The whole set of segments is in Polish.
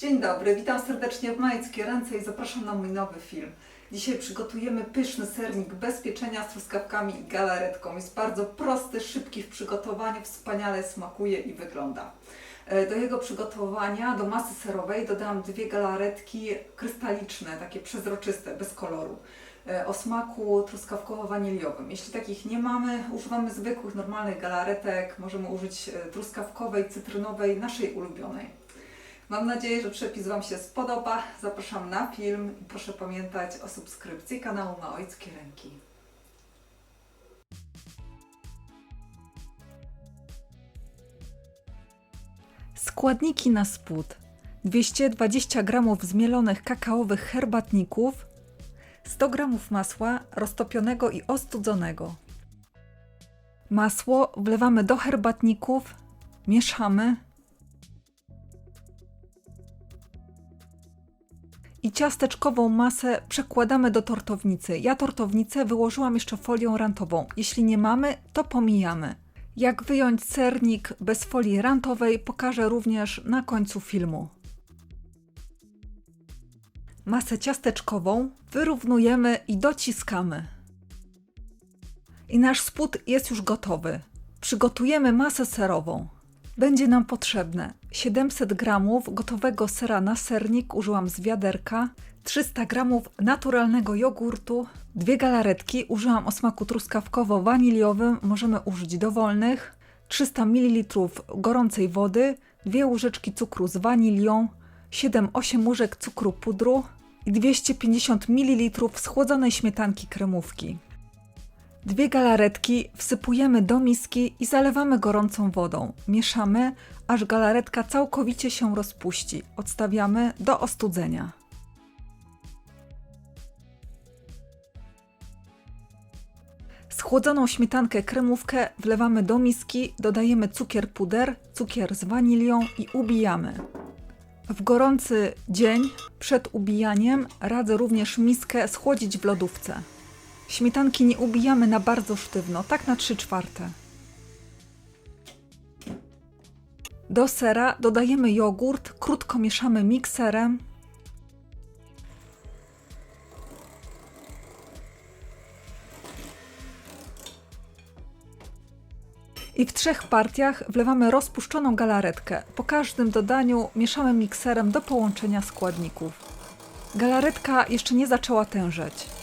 Dzień dobry, witam serdecznie w Majeckie Ręce i zapraszam na mój nowy film. Dzisiaj przygotujemy pyszny sernik bez pieczenia z truskawkami i galaretką. Jest bardzo prosty, szybki w przygotowaniu, wspaniale smakuje i wygląda. E, Do jego przygotowania, do masy serowej dodałam dwie galaretki krystaliczne, takie przezroczyste, bez koloru, e, o smaku truskawkowo-waniliowym. Jeśli takich nie mamy, używamy zwykłych, normalnych galaretek. Możemy użyć e, truskawkowej, cytrynowej, naszej ulubionej. Mam nadzieję, że przepis Wam się spodoba. Zapraszam na film i proszę pamiętać o subskrypcji kanału Maojckie Ręki. Składniki na spód. 220 g zmielonych kakaowych herbatników, 100 g masła roztopionego i ostudzonego. Masło wlewamy do herbatników, mieszamy i ciasteczkową masę przekładamy do tortownicy. Ja tortownicę wyłożyłam jeszcze folią rantową. Jeśli nie mamy, to pomijamy. Jak wyjąć sernik bez folii rantowej, pokażę również na końcu filmu. Masę ciasteczkową wyrównujemy i dociskamy. I nasz spód jest już gotowy. Przygotujemy masę serową. Będzie nam potrzebne 700 g gotowego sera na sernik, użyłam z wiaderka, 300 g naturalnego jogurtu, dwie galaretki, użyłam o smaku truskawkowo-waniliowym, możemy użyć dowolnych, 300 ml gorącej wody, dwie łyżeczki cukru z wanilią, 7-8 łyżek cukru pudru i 250 ml schłodzonej śmietanki kremówki. Dwie galaretki wsypujemy do miski i zalewamy gorącą wodą. Mieszamy, aż galaretka całkowicie się rozpuści. Odstawiamy do ostudzenia. Schłodzoną śmietankę kremówkę wlewamy do miski, dodajemy cukier puder, cukier z wanilią i ubijamy. W gorący dzień przed ubijaniem radzę również miskę schłodzić w lodówce. Śmietanki nie ubijamy na bardzo sztywno, tak na 3 czwarte. Do sera dodajemy jogurt, krótko mieszamy mikserem. I w trzech partiach wlewamy rozpuszczoną galaretkę. Po każdym dodaniu mieszamy mikserem do połączenia składników. Galaretka jeszcze nie zaczęła tężeć.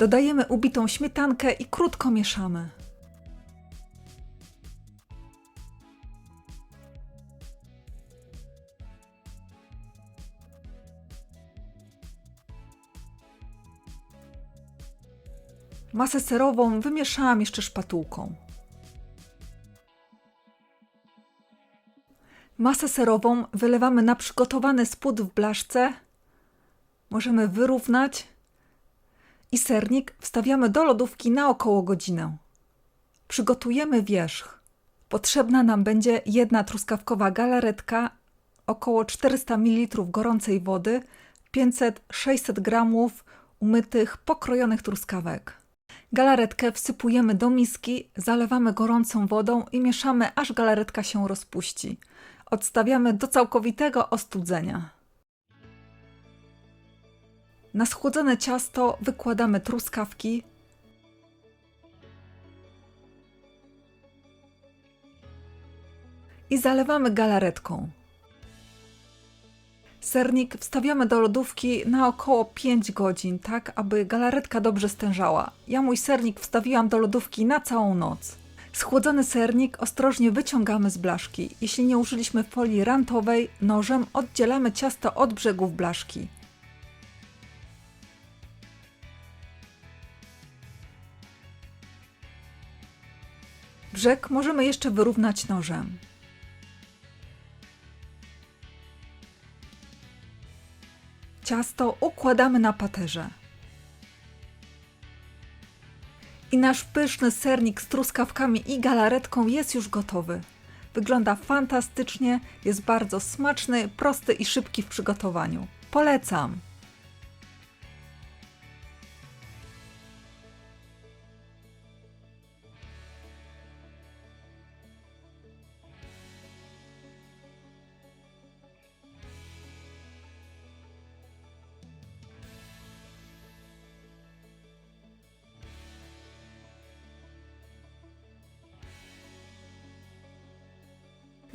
Dodajemy ubitą śmietankę i krótko mieszamy. Masę serową wymieszałam jeszcze szpatułką. Masę serową wylewamy na przygotowany spód w blaszce. Możemy wyrównać i sernik wstawiamy do lodówki na około godzinę. Przygotujemy wierzch. Potrzebna nam będzie jedna truskawkowa galaretka, około 400 ml gorącej wody, 500-600 g umytych, pokrojonych truskawek. Galaretkę wsypujemy do miski, zalewamy gorącą wodą i mieszamy, aż galaretka się rozpuści. Odstawiamy do całkowitego ostudzenia. Na schłodzone ciasto wykładamy truskawki. I zalewamy galaretką. Sernik wstawiamy do lodówki na około 5 godzin, tak aby galaretka dobrze stężała. Ja mój sernik wstawiłam do lodówki na całą noc. Schłodzony sernik ostrożnie wyciągamy z blaszki. Jeśli nie użyliśmy folii rantowej, nożem oddzielamy ciasto od brzegów blaszki. Brzeg możemy jeszcze wyrównać nożem. Ciasto układamy na paterze. I nasz pyszny sernik z truskawkami i galaretką jest już gotowy. Wygląda fantastycznie, jest bardzo smaczny, prosty i szybki w przygotowaniu. Polecam!